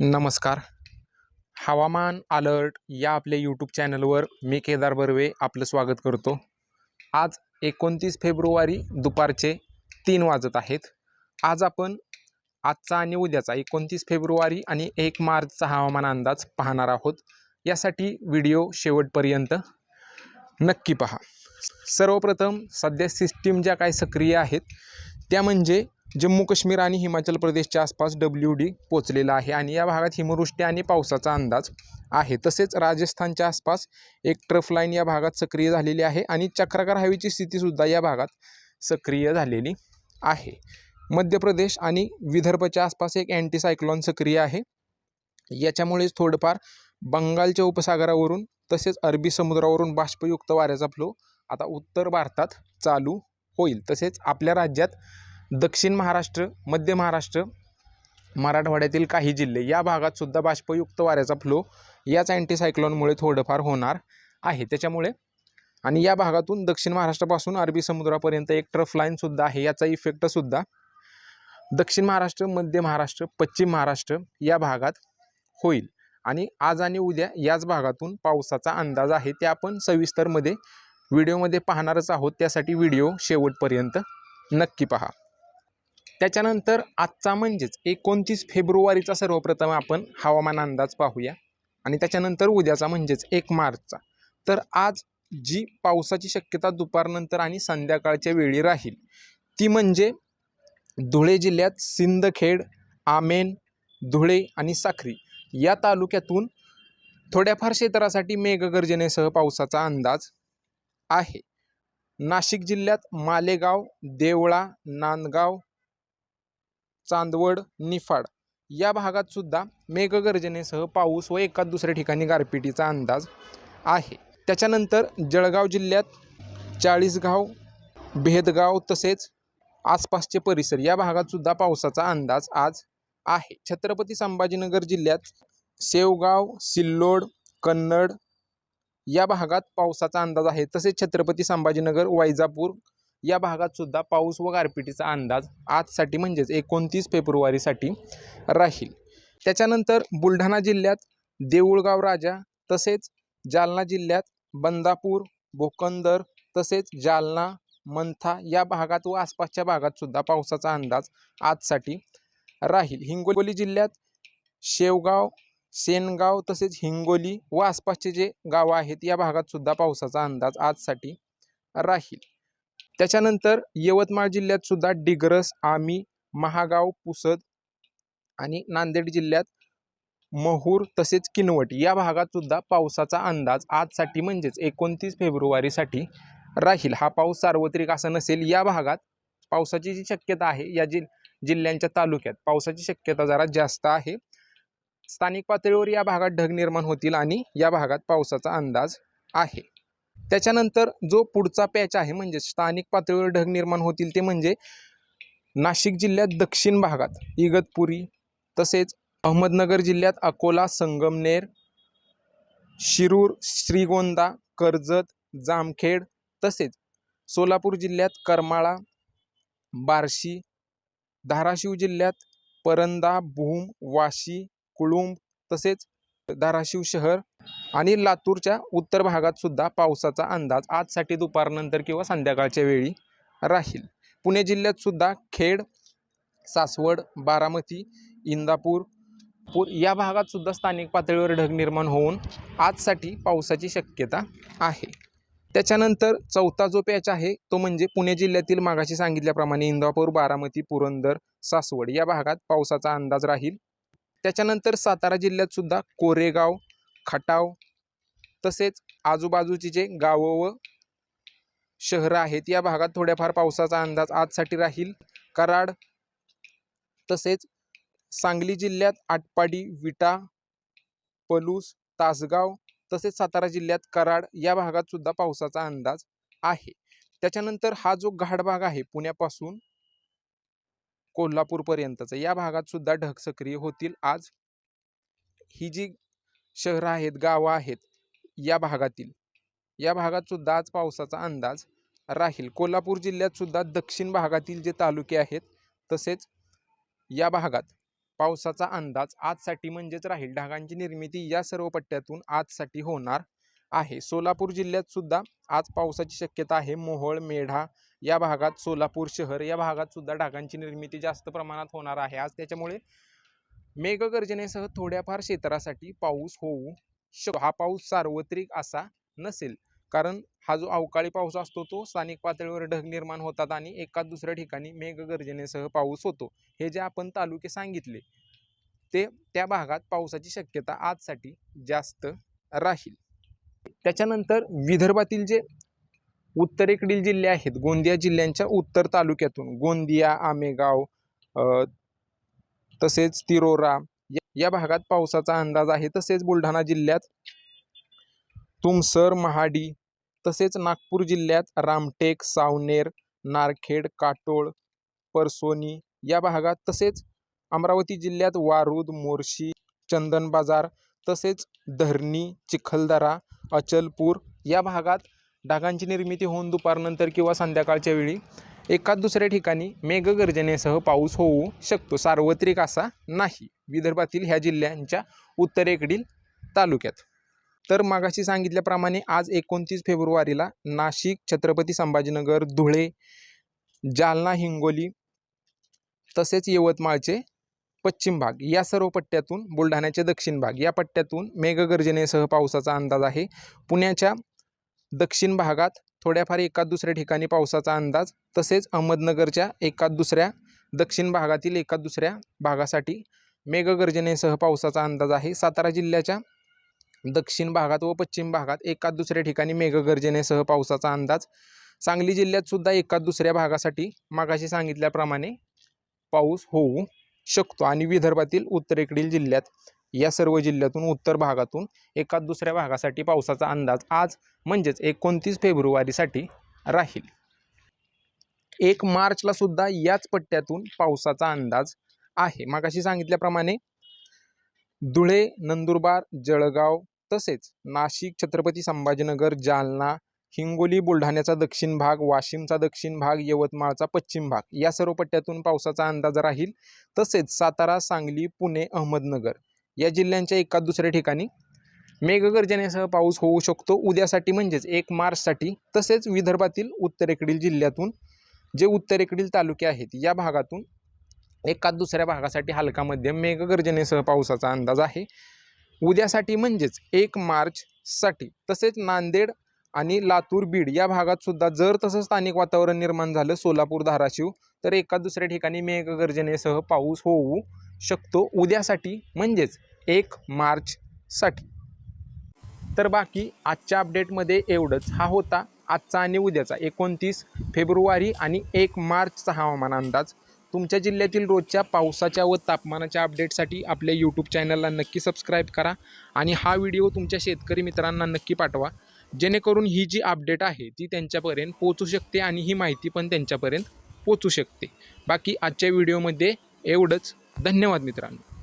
नमस्कार. हवामान अलर्ट या आपल्या यूट्यूब चॅनलवर मी केदार बर्वे आपलं स्वागत करतो. आज एकोणतीस फेब्रुवारी दुपारचे तीन वाजत आहेत. आज आपण आजचा आणि उद्याचा एकोणतीस फेब्रुवारी आणि एक मार्चचा हवामान अंदाज पाहणार आहोत. यासाठी व्हिडिओ शेवटपर्यंत नक्की पहा. सर्वप्रथम सध्या सिस्टीम ज्या काही सक्रिय आहेत त्या म्हणजे जम्मू काश्मीर आणि हिमाचल प्रदेशच्या आसपास डब्ल्यू डी पोचलेला आहे आणि या भागात हिमवृष्टी आणि पावसाचा अंदाज आहे. तसेच राजस्थानच्या आसपास एक ट्रफ लाईन या भागात सक्रिय झालेली आहे आणि चक्राकार हवेची स्थितीसुद्धा या भागात सक्रिय झालेली आहे. मध्य प्रदेश आणि विदर्भच्या आसपास एक अँटीसायक्लॉन सक्रिय आहे. याच्यामुळेच थोडंफार बंगालच्या उपसागरावरून तसेच अरबी समुद्रावरून बाष्पयुक्त वाऱ्याचा फ्लो आता उत्तर भारतात चालू होईल. तसेच आपल्या राज्यात दक्षिण महाराष्ट्र मध्य महाराष्ट्र मराठवाड्यातील काही जिल्हे या भागात सुद्धा बाष्पयुक्त वाऱ्याचा फ्लो याच अँटीसायक्लॉनमुळे थोडंफार होणार आहे. त्याच्यामुळे आणि या भागातून दक्षिण महाराष्ट्रापासून अरबी समुद्रापर्यंत एक ट्रफ लाईनसुद्धा आहे. याचा इफेक्टसुद्धा दक्षिण महाराष्ट्र मध्य महाराष्ट्र पश्चिम महाराष्ट्र या भागात होईल. आणि आज आणि उद्या याच भागातून पावसाचा अंदाज आहे. ते आपण सविस्तरमध्ये व्हिडिओमध्ये पाहणारच आहोत. त्यासाठी व्हिडिओ शेवटपर्यंत नक्की पहा. त्याच्यानंतर आजचा म्हणजेच एकोणतीस फेब्रुवारीचा सर्वप्रथम आपण हवामान अंदाज पाहूया. आणि त्याच्यानंतर उद्याचा म्हणजेच एक मार्चचा. तर आज जी पावसाची शक्यता दुपारनंतर आणि संध्याकाळच्या वेळी राहील ती म्हणजे धुळे जिल्ह्यात सिंदखेड आमेन धुळे आणि साखरी या तालुक्यातून थोड्याफार क्षेत्रासाठी मेघगर्जनेसह पावसाचा अंदाज आहे. नाशिक जिल्ह्यात मालेगाव देवळा नांदगाव चांदवड निफाड या भागात सुद्धा मेघगर्जनेसह पाऊस व एकाच दुसऱ्या ठिकाणी गारपिटीचा अंदाज आहे. त्याच्यानंतर जळगाव जिल्ह्यात चाळीसगाव भेदगाव तसेच आसपासचे परिसर या भागात सुद्धा पावसाचा अंदाज आज आहे. छत्रपती संभाजीनगर जिल्ह्यात सेवगाव सिल्लोड कन्नड या भागात पावसाचा अंदाज आहे. तसेच छत्रपती संभाजीनगर वैजापूर या भागात सुद्धा पाऊस व गारपिटीचा अंदाज आजसाठी म्हणजेच एकोणतीस फेब्रुवारीसाठी राहील. त्याच्यानंतर बुलढाणा जिल्ह्यात देऊळगाव राजा तसेच जालना जिल्ह्यात बंदापूर भोकंदर तसेच जालना मंथा या भागात व आसपासच्या भागात सुद्धा पावसाचा अंदाज आजसाठी राहील. हिंगोली जिल्ह्यात शेवगाव सेनगाव तसेच हिंगोली व आसपासचे जे गावं आहेत या भागात सुद्धा पावसाचा अंदाज आजसाठी राहील. त्याच्यानंतर यवतमाळ जिल्ह्यात सुद्धा डिग्रस आमी महागाव पुसद आणि नांदेड जिल्ह्यात महूर तसेच किनवट या भागात सुद्धा पावसाचा अंदाज आजसाठी म्हणजेच एकोणतीस फेब्रुवारीसाठी राहील. हा पाऊस सार्वत्रिक असा नसेल या भागात पावसाची जी शक्यता आहे या जि जिल्ह्यांच्या तालुक्यात पावसाची शक्यता जरा जास्त आहे. स्थानिक पातळीवर या भागात ढग निर्माण होतील आणि या भागात पावसाचा अंदाज आहे. त्याच्यानंतर जो पुढचा पॅच आहे म्हणजे स्थानिक पातळीवर ढग निर्माण होतील ते म्हणजे नाशिक जिल्ह्यात दक्षिण भागात इगतपुरी तसेच अहमदनगर जिल्ह्यात अकोला संगमनेर शिरूर श्रीगोंदा कर्जत जामखेड तसेच सोलापूर जिल्ह्यात करमाळा बार्शी धाराशिव जिल्ह्यात परंदा भूम वाशी कुळुंब तसेच धाराशिव शहर आणि लातूरच्या उत्तर भागात सुद्धा पावसाचा अंदाज आजसाठी दुपारनंतर किंवा संध्याकाळच्या वेळी राहील. पुणे जिल्ह्यात सुद्धा खेड सासवड बारामती इंदापूर पूर या भागात सुद्धा स्थानिक पातळीवर ढग निर्माण होऊन आजसाठी पावसाची शक्यता आहे. त्याच्यानंतर चौथा जो पॅच आहे तो म्हणजे पुणे जिल्ह्यातील मागाशी सांगितल्याप्रमाणे इंदापूर बारामती पुरंदर सासवड या भागात पावसाचा अंदाज राहील. त्याच्यानंतर सातारा जिल्ह्यातसुद्धा कोरेगाव खटाव तसेच आजूबाजूची जे गावं व शहरं आहेत या भागात थोड्याफार पावसाचा अंदाज आजसाठी राहील. कराड तसेच सांगली जिल्ह्यात आटपाडी विटा पलूस तासगाव तसेच सातारा जिल्ह्यात कराड या भागात सुद्धा पावसाचा अंदाज आहे. त्याच्यानंतर हा जो घाट भाग आहे पुण्यापासून कोल्हापूरपर्यंतचं. या भागात सुद्धा ढग सक्रिय होतील. आज ही जी शहरं आहेत गावं आहेत या भागातील या भागात सुद्धा आज पावसाचा अंदाज राहील. कोल्हापूर जिल्ह्यात सुद्धा दक्षिण भागातील जे तालुके आहेत तसेच या भागात पावसाचा अंदाज आजसाठी म्हणजेच राहील. ढगांची निर्मिती या सर्व पट्ट्यातून आजसाठी होणार आहे. सोलापूर जिल्ह्यात सुद्धा आज पावसाची शक्यता आहे. मोहोळ मेढा या भागात सोलापूर शहर या भागात सुद्धा ढगांची निर्मिती जास्त प्रमाणात होणार आहे. आज त्याच्यामुळे मेघगर्जनेसह थोड्याफार क्षेत्रासाठी पाऊस होऊ शक हा पाऊस सार्वत्रिक असा नसेल कारण हा जो अवकाळी पाऊस असतो तो स्थानिक पातळीवर ढग निर्माण होतात आणि एका दुसऱ्या ठिकाणी मेघगर्जनेसह पाऊस होतो. हे जे आपण तालुके सांगितले ते त्या भागात पावसाची शक्यता आजसाठी जास्त राहील. त्याच्यानंतर विदर्भातील जे उत्तरेकडील जिल्हे आहेत गोंदिया जिल्ह्यांच्या उत्तर तालुक्यातून गोंदिया आमेगाव तसेच तिरोरा या भागात पावसाचा अंदाज आहे. तसेच बुलढाणा जिल्ह्यात तुमसर महाडी तसेच नागपूर जिल्ह्यात रामटेक सावनेर नारखेड काटोळ परसोनी या भागात तसेच अमरावती जिल्ह्यात वारूद मोर्शी चंदन बाजार तसेच धरणी चिखलदरा अचलपूर या भागात ढगांची निर्मिती होऊन दुपारनंतर किंवा संध्याकाळच्या वेळी एकाच दुसऱ्या ठिकाणी मेघगर्जनेसह पाऊस होऊ शकतो. सार्वत्रिक असा नाही. विदर्भातील ह्या जिल्ह्यांच्या उत्तरेकडील तालुक्यात. तर मागाशी सांगितल्याप्रमाणे आज एकोणतीस फेब्रुवारीला नाशिक छत्रपती संभाजीनगर धुळे जालना हिंगोली तसेच यवतमाळचे पश्चिम भाग. या सर्व पट्ट्यातून बुलढाण्याचे दक्षिण भाग. या पट्ट्यातून मेघगर्जनेसह पावसाचा अंदाज आहे. पुण्याच्या दक्षिण भागात थोड्याफार एकाच दुसऱ्या ठिकाणी पावसाचा अंदाज. तसेच अहमदनगरच्या एकाच दुसऱ्या दक्षिण भागातील एका दुसऱ्या भागासाठी मेघगर्जनेसह पावसाचा अंदाज आहे. सातारा जिल्ह्याच्या दक्षिण भागात व पश्चिम भागात एकाच दुसऱ्या ठिकाणी मेघगर्जनेसह पावसाचा अंदाज. सांगली जिल्ह्यात सुद्धा एकाच दुसऱ्या भागासाठी मागाशी सांगितल्याप्रमाणे पाऊस होऊ शकतो. आणि विदर्भातील उत्तरेकडील जिल्ह्यात या सर्व जिल्ह्यातून उत्तर भागातून एका दुसऱ्या भागासाठी पावसाचा अंदाज आज म्हणजेच एकोणतीस फेब्रुवारीसाठी राहील. एक मार्चला सुद्धा याच पट्ट्यातून पावसाचा अंदाज आहे. मागाशी सांगितल्याप्रमाणे धुळे नंदुरबार जळगाव तसेच नाशिक छत्रपती संभाजीनगर जालना हिंगोली बुलढाण्याचा दक्षिण भाग वाशिमचा दक्षिण भाग यवतमाळचा पश्चिम भाग या सर्व पट्ट्यातून पावसाचा अंदाज राहील. तसेच सातारा सांगली पुणे अहमदनगर या जिल्ह्यांच्या एका दुसऱ्या ठिकाणी मेघगर्जनेसह पाऊस होऊ शकतो. उद्यासाठी म्हणजेच एक मार्चसाठी. तसेच विदर्भातील उत्तरेकडील जिल्ह्यातून जे उत्तरेकडील तालुके आहेत या भागातून एका दुसऱ्या भागासाठी हलका मध्यम मेघगर्जनेसह पावसाचा अंदाज आहे. उद्यासाठी म्हणजेच एक मार्चसाठी. तसेच नांदेड आणि लातूर बीड या भागात सुद्धा जर तसं स्थानिक वातावरण निर्माण झालं सोलापूर धाराशिव तर एका दुसऱ्या ठिकाणी मेघगर्जनेसह पाऊस होऊ शकतो. उद्यासाठी म्हणजेच एक मार्चसाठी. तर बाकी आजच्या अपडेटमध्ये एवढंच. हा होता आजचा आणि उद्याचा एकोणतीस फेब्रुवारी आणि एक मार्चचा हवामान अंदाज. तुमच्या जिल्ह्यातील रोजच्या पावसाच्या व तापमानाच्या अपडेटसाठी आपल्या यूट्यूब चॅनलला नक्की सबस्क्राईब करा आणि हा व्हिडिओ तुमच्या शेतकरी मित्रांना नक्की पाठवा. जेणेकरून ही जी अपडेट आहे ती त्यांच्यापर्यंत पोचू शकते आणि ही माहिती पण त्यांच्यापर्यंत पोचू शकते. बाकी आजच्या व्हिडिओमध्ये एवढंच. धन्यवाद मित्रांनो.